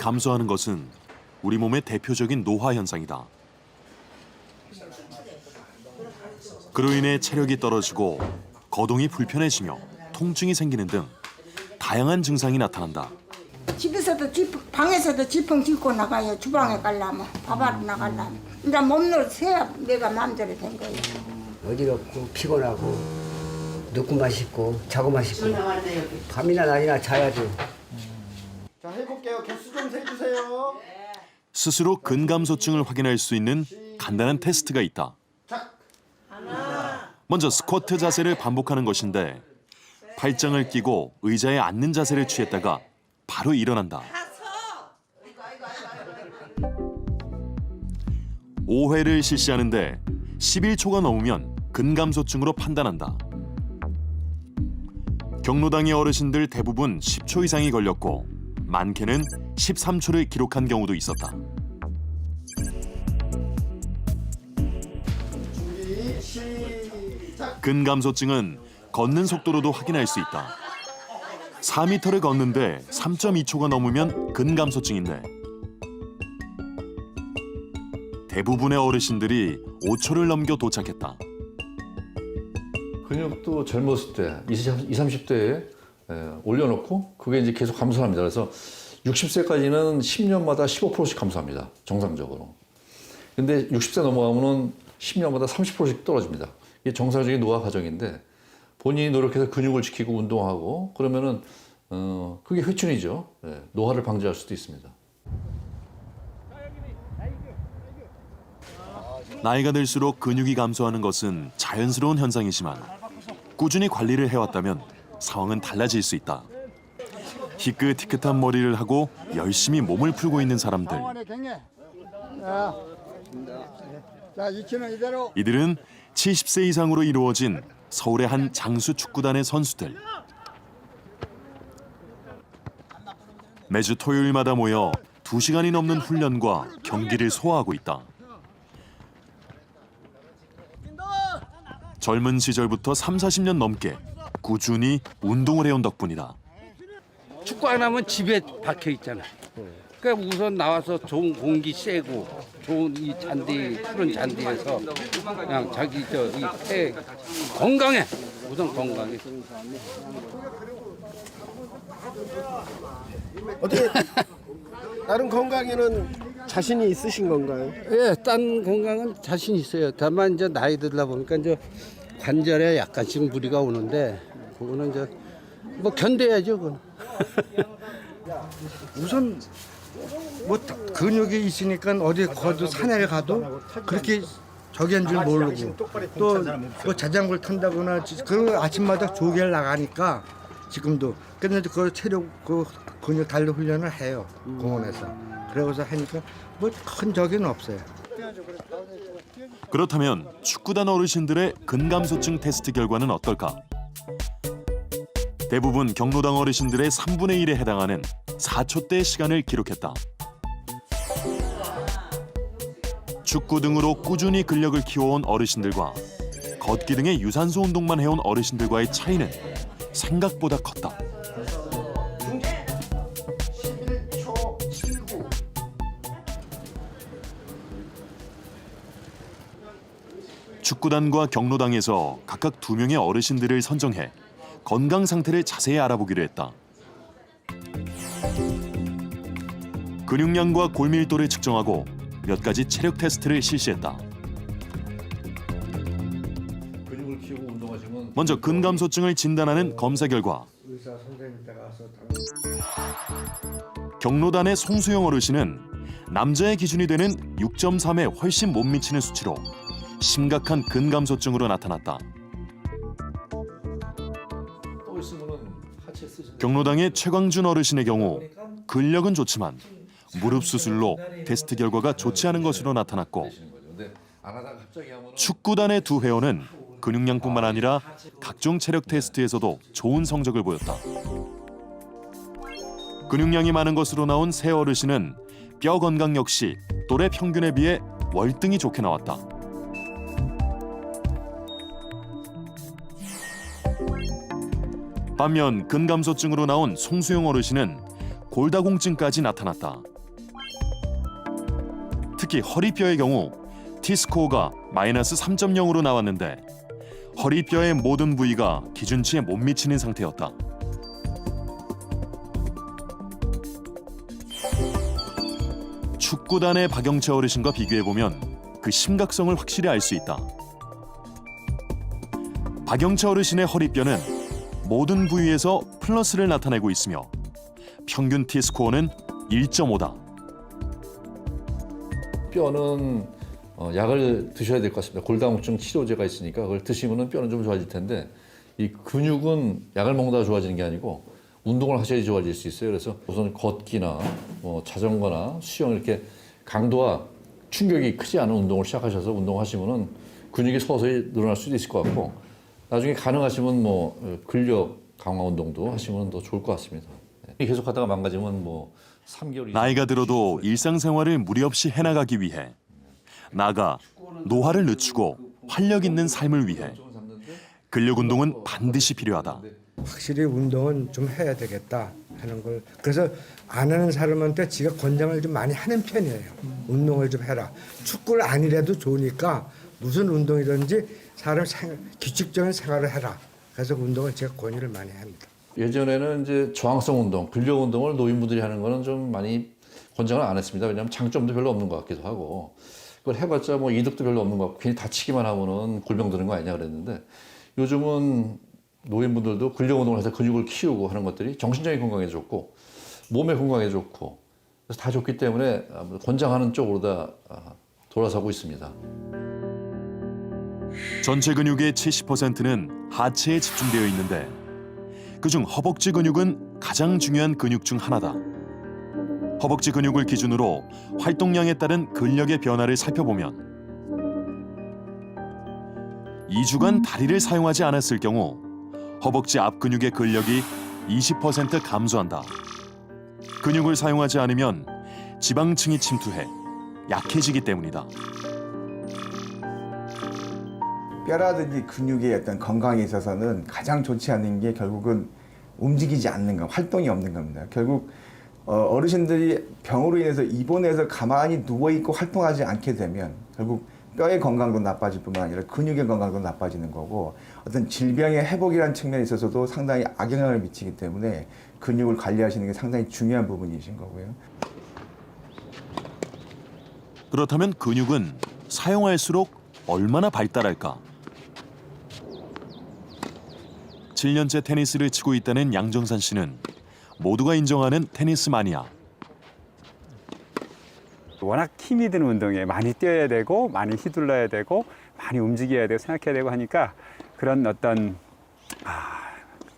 감소하는 것은 우리 몸의 대표적인 노화 현상이다. 그로 인해 체력이 떨어지고 거동이 불편해지며 통증이 생기는 등 다양한 증상이 나타난다. 집에서도 집, 방에서도 지풍 짚고 나가요. 주방에 가려면, 밥하러 나가려면. 이제 몸을 세야 내가 마음대로 된 거예요. 어지럽고 피곤하고 누구만 싶고 자고만 싶고 밤이나 낮이나 자야죠. 자 해볼게요. 개수 좀 세주세요. 스스로 근감소증을 확인할 수 있는 간단한 테스트가 있다. 자, 먼저 스쿼트 자세를 반복하는 것인데 팔짱을 끼고 의자에 앉는 자세를 취했다가 바로 일어난다. 5회를 실시하는데 11초가 넘으면 근감소증으로 판단한다. 경로당의 어르신들 대부분 10초 이상이 걸렸고 많게는 13초를 기록한 경우도 있었다. 근감소증은 걷는 속도로도 확인할 수 있다. 4m를 걷는데 3.2초가 넘으면 근감소증인데 대부분의 어르신들이 5초를 넘겨 도착했다. 근육도 젊었을 때, 20, 30대에 올려놓고 그게 이제 계속 감소합니다. 그래서 60세까지는 10년마다 15%씩 감소합니다. 정상적으로. 근데 60세 넘어가면은 10년마다 30%씩 떨어집니다. 이게 정상적인 노화 과정인데 본인이 노력해서 근육을 지키고 운동하고 그러면은 어, 그게 회춘이죠. 예, 노화를 방지할 수도 있습니다. 나이가 들수록 근육이 감소하는 것은 자연스러운 현상이지만 꾸준히 관리를 해왔다면 상황은 달라질 수 있다. 희끗희끗한 머리를 하고 열심히 몸을 풀고 있는 사람들. 상원의 경례. 자, 자 이치는 이대로. 이들은 70세 이상으로 이루어진 서울의 한 장수 축구단의 선수들. 매주 토요일마다 모여 2시간이 넘는 훈련과 경기를 소화하고 있다. 젊은 시절부터 3, 40년 넘게 꾸준히 운동을 해온 덕분이다. 축구 안 하면 집에 박혀 있잖아. 그러니까 우선 나와서 좋은 공기 쐬고 좋은 이 잔디 푸른 잔디에서 그냥 자기 저이폐 건강해 우선 건강해. 어떻게 다른 건강에는 자신이 있으신 건가요? 예, 딴 건강은 자신 있어요. 다만 이제 나이 들다 보니까 이제 관절에 약간씩 무리가 오는데 그거는 이제 뭐 견뎌야죠, 그건. 우선 뭐 근육이 있으니까 어디 가도 산에 가도 그렇게 저기 한줄 모르고 또 뭐 자전거를 탄다거나 그 아침마다 조개를 나가니까 지금도 근데 그 체력 그 근육 달려 훈련을 해요 공원에서 그러고서 하니까 뭐 큰 적은 없어요. 그렇다면 축구단 어르신들의 근감소증 테스트 결과는 어떨까? 대부분 경로당 어르신들의 3분의 1에 해당하는 4초대의 시간을 기록했다. 축구 등으로 꾸준히 근력을 키워온 어르신들과 걷기 등의 유산소 운동만 해온 어르신들과의 차이는 생각보다 컸다. 11초 79. 축구단과 경로당에서 각각 두 명의 어르신들을 선정해 건강 상태를 자세히 알아보기로 했다. 근육량과 골밀도를 측정하고 몇 가지 체력 테스트를 실시했다. 근육을 키우고 운동하시면 먼저 근감소증을 진단하는 검사 결과 의사 선생님 때 가서 경로단의 송수영 어르신은 남자의 기준이 되는 6.3에 훨씬 못 미치는 수치로 심각한 근감소증으로 나타났다. 경로당의 최광준 어르신의 경우 근력은 좋지만 무릎 수술로 테스트 결과가 좋지 않은 것으로 나타났고 축구단의 두 회원은 근육량뿐만 아니라 각종 체력 테스트에서도 좋은 성적을 보였다. 근육량이 많은 것으로 나온 새 어르신은 뼈 건강 역시 또래 평균에 비해 월등히 좋게 나왔다. 반면 근감소증으로 나온 송수영 어르신은 골다공증까지 나타났다. 특히 허리뼈의 경우 T스코어가 마이너스 3.0으로 나왔는데 허리뼈의 모든 부위가 기준치에 못 미치는 상태였다. 축구단의 박영채 어르신과 비교해 보면 그 심각성을 확실히 알 수 있다. 박영채 어르신의 허리뼈는 모든 부위에서 플러스를 나타내고 있으며 평균 T 스코어는 1.5다. 뼈는 어, 약을 드셔야 될 것 같습니다. 골다공증 치료제가 있으니까 그걸 드시면 뼈는 좀 좋아질 텐데 이 근육은 약을 먹다가 좋아지는 게 아니고 운동을 하셔야 좋아질 수 있어요. 그래서 우선 걷기나 뭐 자전거나 수영 이렇게 강도와 충격이 크지 않은 운동을 시작하셔서 운동하시면은 근육이 서서히 늘어날 수도 있을 것 같고 나중에 가능하시면 뭐 어, 근력 강화 운동도 하시면 더 좋을 것 같습니다. 네. 계속 하다가 망가지면 뭐 3개월 이상 나이가 들어도 일상생활을 무리 없이 해나가기 위해 나가 노화를 늦추고 활력 있는 삶을 위해 근력 운동은 반드시 필요하다. 확실히 운동은 좀 해야 되겠다 하는 걸 그래서 안 하는 사람한테 지가 권장을 좀 많이 하는 편이에요. 운동을 좀 해라. 축구를 아니라도 좋으니까 무슨 운동이든지 사람 생, 규칙적인 생활을 해라. 그래서 운동을 제가 권유를 많이 합니다. 예전에는 이제 저항성 운동, 근력 운동을 노인분들이 하는 거는 좀 많이 권장을 안 했습니다. 왜냐하면 장점도 별로 없는 것 같기도 하고 그걸 해봤자 뭐 이득도 별로 없는 것 같고 괜히 다치기만 하면은 골병 드는 거 아니냐 그랬는데 요즘은 노인분들도 근력 운동을 해서 근육을 키우고 하는 것들이 정신적인 건강에 좋고 몸의 건강에 좋고 그래서 다 좋기 때문에 권장하는 쪽으로 다 아, 돌아서고 있습니다. 전체 근육의 70%는 하체에 집중되어 있는데 그중 허벅지 근육은 가장 중요한 근육 중 하나다. 허벅지 근육을 기준으로 활동량에 따른 근력의 변화를 살펴보면 2주간 다리를 사용하지 않았을 경우 허벅지 앞 근육의 근력이 20% 감소한다. 근육을 사용하지 않으면 지방층이 침투해 약해지기 때문이다. 뼈라든지 근육의 어떤 건강에 있어서는 가장 좋지 않은 게 결국은 움직이지 않는 것, 활동이 없는 겁니다. 결국 어, 어르신들이 병으로 인해서 입원해서 가만히 누워 있고 활동하지 않게 되면 결국 뼈의 건강도 나빠질 뿐만 아니라 근육의 건강도 나빠지는 거고 어떤 질병의 회복이라는 측면에 있어서도 상당히 악영향을 미치기 때문에 근육을 관리하시는 게 상당히 중요한 부분이신 거고요. 그렇다면 근육은 사용할수록 얼마나 발달할까? 7년째 테니스를 치고 있다는 양정산 씨는 모두가 인정하는 테니스 마니아. 워낙 힘이 드는 운동에 많이 뛰어야 되고 많이 휘둘러야 되고 많이 움직여야 되고 생각해야 되고 하니까 그런 어떤 아,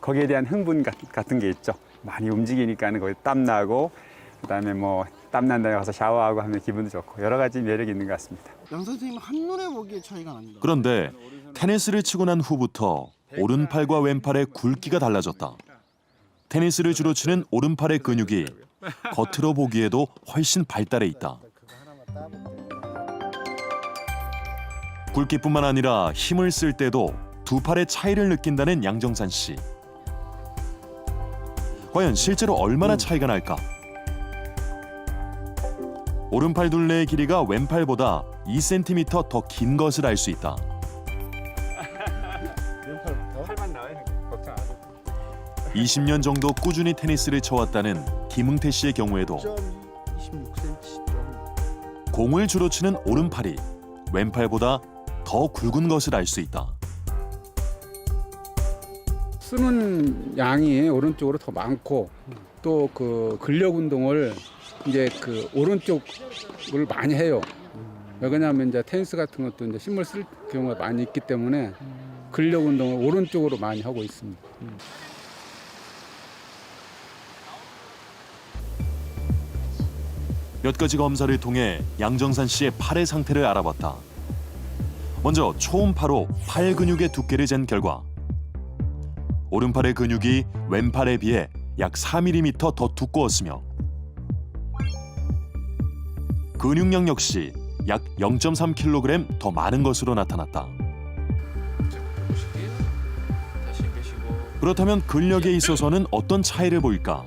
거기에 대한 흥분 같- 같은 게 있죠. 많이 움직이니까는 거기 땀 나고 그다음에 뭐 땀 난다 가서 샤워하고 하면 기분도 좋고 여러 가지 매력이 있는 것 같습니다. 양 선생님 한 눈에 보기에 차이가 납니다. 그런데 테니스를 치고 난 후부터 오른팔과 왼팔의 굵기가 달라졌다. 테니스를 주로 치는 오른팔의 근육이 겉으로 보기에도 훨씬 발달해 있다. 굵기뿐만 아니라 힘을 쓸 때도 두 팔의 차이를 느낀다는 양정산 씨. 과연 실제로 얼마나 차이가 날까? 오른팔 둘레의 길이가 왼팔보다 2cm 더 긴 것을 알 수 있다. 20년 정도 꾸준히 테니스를 쳐왔다는 김응태 씨의 경우에도 26cm. 공을 주로 치는 오른팔이 왼팔보다 더 굵은 것을 알 수 있다. 쓰는 양이 오른쪽으로 더 많고 또 그 근력 운동을 이제 그 오른쪽을 많이 해요. 왜냐하면 이제 테니스 같은 것도 이제 힘을 쓸 경우가 많이 있기 때문에 근력 운동을 오른쪽으로 많이 하고 있습니다. 몇 가지 검사를 통해 양정산 씨의 팔의 상태를 알아봤다. 먼저 초음파로 팔 근육의 두께를 잰 결과 오른팔의 근육이 왼팔에 비해 약 4mm 더 두꺼웠으며 근육량 역시 약 0.3kg 더 많은 것으로 나타났다. 그렇다면 근력에 있어서는 어떤 차이를 보일까?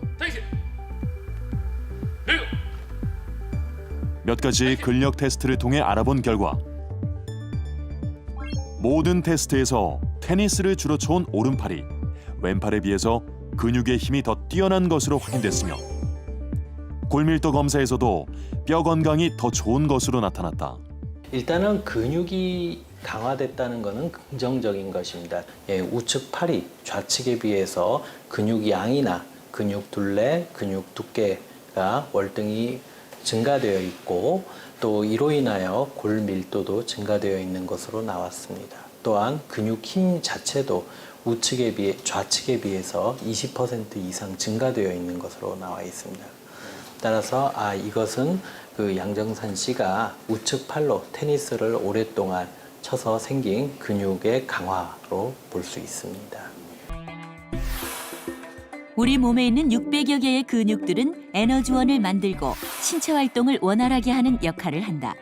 몇 가지 근력 테스트를 통해 알아본 결과 모든 테스트에서 테니스를 주로 쳐온 오른팔이 왼팔에 비해서 근육의 힘이 더 뛰어난 것으로 확인됐으며 골밀도 검사에서도 뼈 건강이 더 좋은 것으로 나타났다. 일단은 근육이 강화됐다는 것은 긍정적인 것입니다. 예, 우측 팔이 좌측에 비해서 근육 양이나 근육 둘레, 근육 두께가 월등히 증가되어 있고 또 이로 인하여 골 밀도도 증가되어 있는 것으로 나왔습니다. 또한 근육 힘 자체도 우측에 비해 좌측에 비해서 20% 이상 증가되어 있는 것으로 나와 있습니다. 따라서 아 이것은 그 양정산 씨가 우측 팔로 테니스를 오랫동안 쳐서 생긴 근육의 강화로 볼 수 있습니다. 우리 몸에 있는 600여 개의 근육들은 에너지원을 만들고 신체 활동을 원활하게 하는 역할을 한다.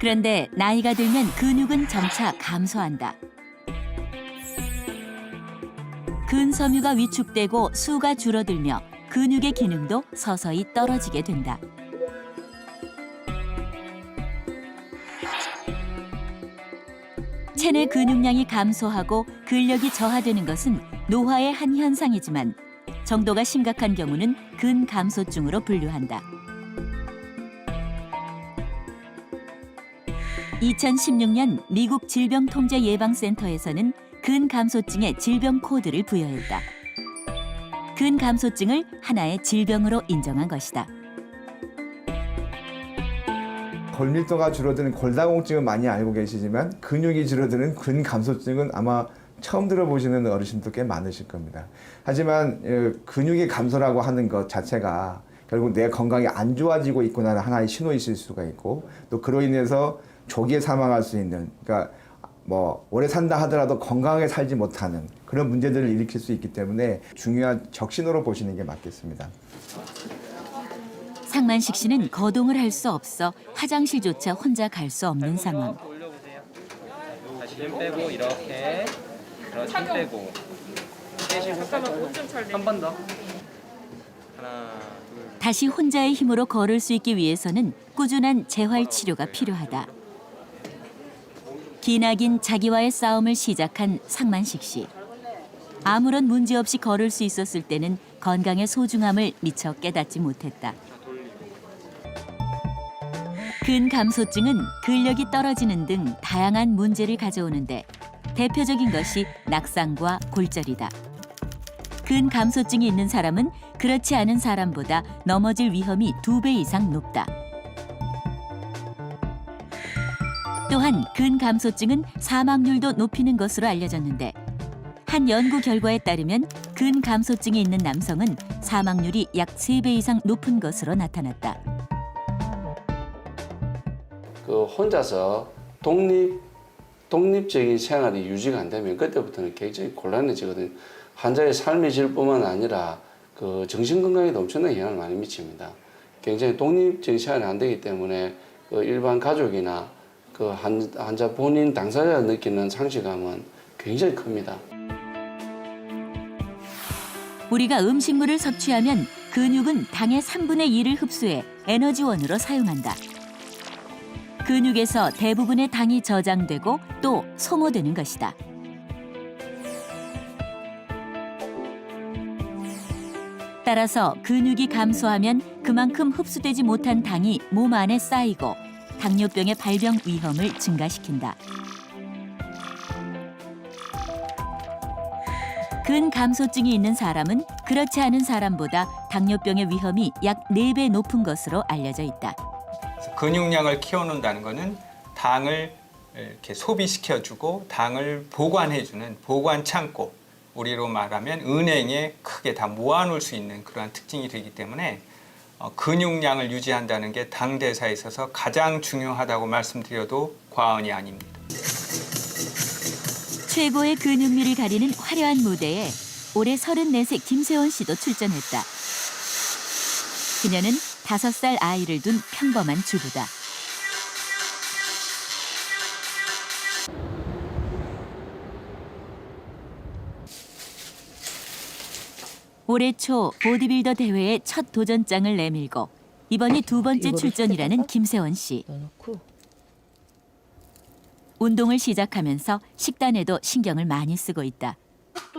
그런데 나이가 들면 근육은 점차 감소한다. 근섬유가 위축되고 수가 줄어들며 근육의 기능도 서서히 떨어지게 된다. 체내 근육량이 감소하고 근력이 저하되는 것은 노화의 한 현상이지만 정도가 심각한 경우는 근감소증으로 분류한다. 2016년 미국 질병통제예방센터에서는 근감소증의 질병 코드를 부여했다. 근감소증을 하나의 질병으로 인정한 것이다. 골밀도가 줄어드는 골다공증은 많이 알고 계시지만 근육이 줄어드는 근감소증은 아마 처음 들어보시는 어르신도 꽤 많으실 겁니다. 하지만 어, 근육의 감소라고 하는 것 자체가 결국 내 건강이 안 좋아지고 있구나는 하나의 신호이실 수가 있고 또 그로 인해서 조기에 사망할 수 있는 그러니까 뭐 오래 산다 하더라도 건강하게 살지 못하는 그런 문제들을 일으킬 수 있기 때문에 중요한 적신호로 보시는 게 맞겠습니다. 상만식 씨는 거동을 할 수 없어 화장실조차 혼자 갈 수 없는 상황. 다시 힘 빼고 이렇게 그렇지 힘 빼고 빼시고 한번 더 하나 둘 다시 혼자의 힘으로 걸을 수 있기 위해서는 꾸준한 재활 치료가 필요하다. 기나긴 자기와의 싸움을 시작한 상만식 씨. 아무런 문제 없이 걸을 수 있었을 때는 건강의 소중함을 미처 깨닫지 못했다. 근감소증은 근력이 떨어지는 등 다양한 문제를 가져오는데 대표적인 것이 낙상과 골절이다. 근 감소증이 있는 사람은 그렇지 않은 사람보다 넘어질 위험이 두 배 이상 높다. 또한 근 감소증은 사망률도 높이는 것으로 알려졌는데 한 연구 결과에 따르면 근 감소증이 있는 남성은 사망률이 약 세 배 이상 높은 것으로 나타났다. 그 혼자서 독립 독립적인 생활이 유지가 안 되면 그때부터는 굉장히 곤란해지거든요. 환자의 삶의 질뿐만 아니라 그 정신 건강에도 엄청난 영향을 많이 미칩니다. 굉장히 독립적인 생활이 안 되기 때문에 그 일반 가족이나 그 환- 환자 본인 당사자가 느끼는 상실감은 굉장히 큽니다. 우리가 음식물을 섭취하면 근육은 당의 3분의 1을 흡수해 에너지원으로 사용한다. 근육에서 대부분의 당이 저장되고 또 소모되는 것이다. 따라서 근육이 감소하면 그만큼 흡수되지 못한 당이 몸 안에 쌓이고 당뇨병의 발병 위험을 증가시킨다. 근 감소증이 있는 사람은 그렇지 않은 사람보다 당뇨병의 위험이 약 4배 높은 것으로 알려져 있다. 근육량을 키워놓는다는 것은 당을 이렇게 소비시켜주고 당을 보관해주는 보관 창고 우리로 말하면 은행에 크게 다 모아놓을 수 있는 그러한 특징이 되기 때문에 어, 근육량을 유지한다는 게 당 대사에 있어서 가장 중요하다고 말씀드려도 과언이 아닙니다. 최고의 근육미를 가리는 화려한 무대에 올해 34세 김세원 씨도 출전했다. 그녀는 5살 아이를 둔 평범한 주부다. 올해 초 보디빌더 대회에 첫 도전장을 내밀고 이번이 두 번째 출전이라는 김세원 씨. 운동을 시작하면서 식단에도 신경을 많이 쓰고 있다.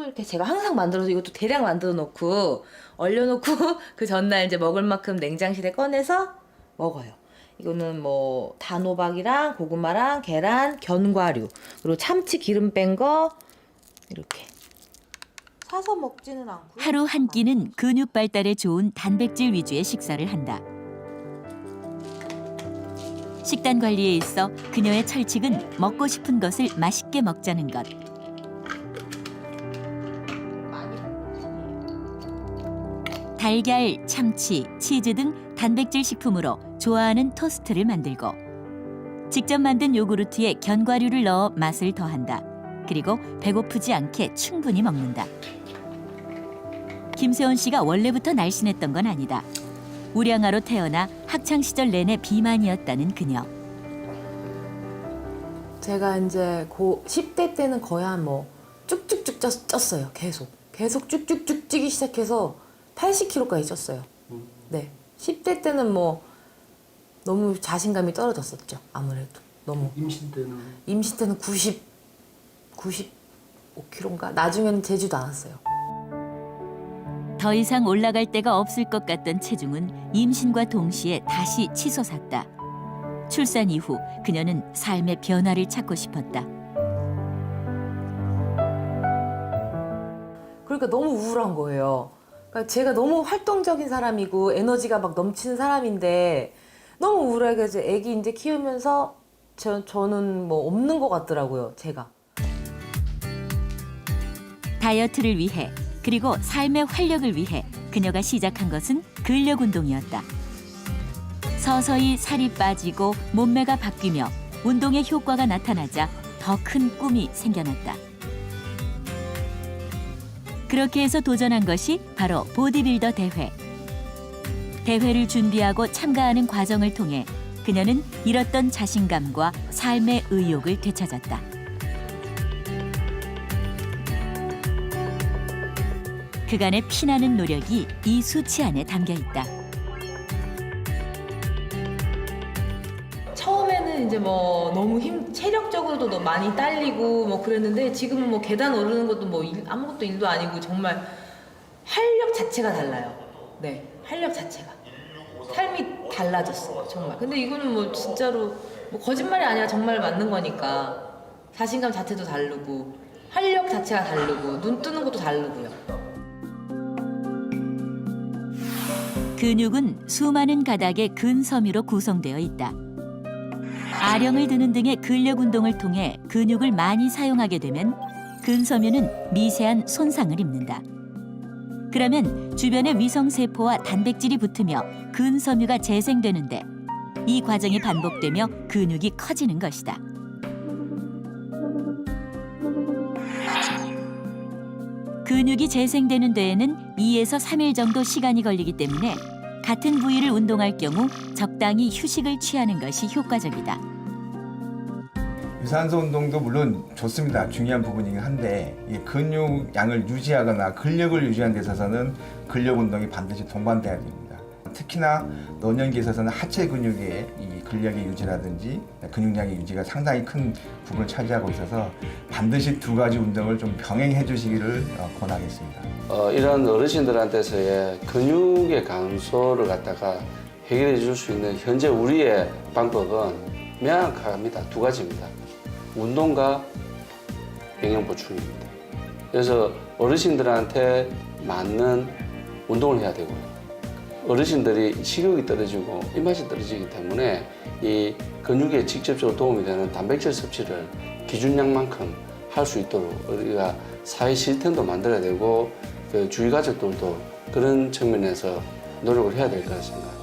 또 이렇게 제가 항상 만들어서 이것도 대량 만들어 놓고 얼려놓고 그 전날 이제 먹을 만큼 냉장실에 꺼내서 먹어요. 이거는 뭐 단호박이랑 고구마랑 계란, 견과류 그리고 참치 기름 뺀 거 이렇게 사서 먹지는 않고 하루 한 끼는 근육 발달에 좋은 단백질 위주의 식사를 한다. 식단 관리에 있어 그녀의 철칙은 먹고 싶은 것을 맛있게 먹자는 것. 달걀, 참치, 치즈 등 단백질 식품으로 좋아하는 토스트를 만들고 직접 만든 요구르트에 견과류를 넣어 맛을 더한다. 그리고 배고프지 않게 충분히 먹는다. 김세원 씨가 원래부터 날씬했던 건 아니다. 우량아로 태어나 학창 시절 내내 비만이었다는 그녀. 제가 이제 고 10대 때는 거의 한 뭐 쭉쭉쭉 쪘, 쪘어요. 계속. 계속 쭉쭉쭉 찌기 시작해서 80kg까지 쪘어요. 네. 10대 때는 뭐 너무 자신감이 떨어졌었죠. 아무래도. 너무. 임신 때는 임신 때는 90, 95kg인가? 나중에는 재지도 않았어요. 더 이상 올라갈 데가 없을 것 같던 체중은 임신과 동시에 다시 치솟았다. 출산 이후 그녀는 삶의 변화를 찾고 싶었다. 그러니까 너무 우울한 거예요. 그러니까 제가 너무 활동적인 사람이고 에너지가 막 넘치는 사람인데 너무 우울하게 해서 애기 이제 키우면서 저, 저는 뭐 없는 것 같더라고요, 제가. 다이어트를 위해 그리고 삶의 활력을 위해 그녀가 시작한 것은 근력 운동이었다. 서서히 살이 빠지고 몸매가 바뀌며 운동의 효과가 나타나자 더 큰 꿈이 생겨났다. 그렇게 해서 도전한 것이 바로 보디빌더 대회. 대회를 준비하고 참가하는 과정을 통해 그녀는 잃었던 자신감과 삶의 의욕을 되찾았다. 그간의 피나는 노력이 이 수치 안에 담겨 있다. 이제 뭐 너무 힘 체력적으로도 너무 많이 딸리고 뭐 그랬는데 지금은 뭐 계단 오르는 것도 뭐 일- 아무것도 일도 아니고 정말 활력 자체가 달라요. 네, 활력 자체가 삶이 달라졌어요 정말. 근데 이거는 뭐 진짜로 뭐 거짓말이 아니라 정말 맞는 거니까 자신감 자체도 다르고 활력 자체가 다르고 눈 뜨는 것도 다르고요. 근육은 수많은 가닥의 근섬유로 구성되어 있다. 아령을 드는 등의 근력 운동을 통해 근육을 많이 사용하게 되면 근섬유는 미세한 손상을 입는다. 그러면 주변의 위성세포와 단백질이 붙으며 근섬유가 재생되는데 이 과정이 반복되며 근육이 커지는 것이다. 근육이 재생되는 데에는 2에서 3일 정도 시간이 걸리기 때문에 같은 부위를 운동할 경우 적당히 휴식을 취하는 것이 효과적이다. 유산소 운동도 물론 좋습니다. 중요한 부분이긴 한데 이 근육 양을 유지하거나 근력을 유지하는 데 있어서는 근력 운동이 반드시 동반돼야 됩니다. 특히나 노년기에 있어서는 하체 근육의 이 근력의 유지라든지 근육량의 유지가 상당히 큰 부분을 차지하고 있어서 반드시 두 가지 운동을 좀 병행해 주시기를 어, 권하겠습니다. 어, 이런 어르신들한테서의 근육의 감소를 갖다가 해결해 줄 수 있는 현재 우리의 방법은 명확합니다. 두 가지입니다. 운동과 영양 보충입니다. 그래서 어르신들한테 맞는 운동을 해야 되고요. 어르신들이 식욕이 떨어지고 입맛이 떨어지기 때문에 이 근육에 직접적으로 도움이 되는 단백질 섭취를 기준량만큼 할 수 있도록 우리가 사회 시스템도 만들어야 되고 그 주위 가족들도 그런 측면에서 노력을 해야 될것 같습니다.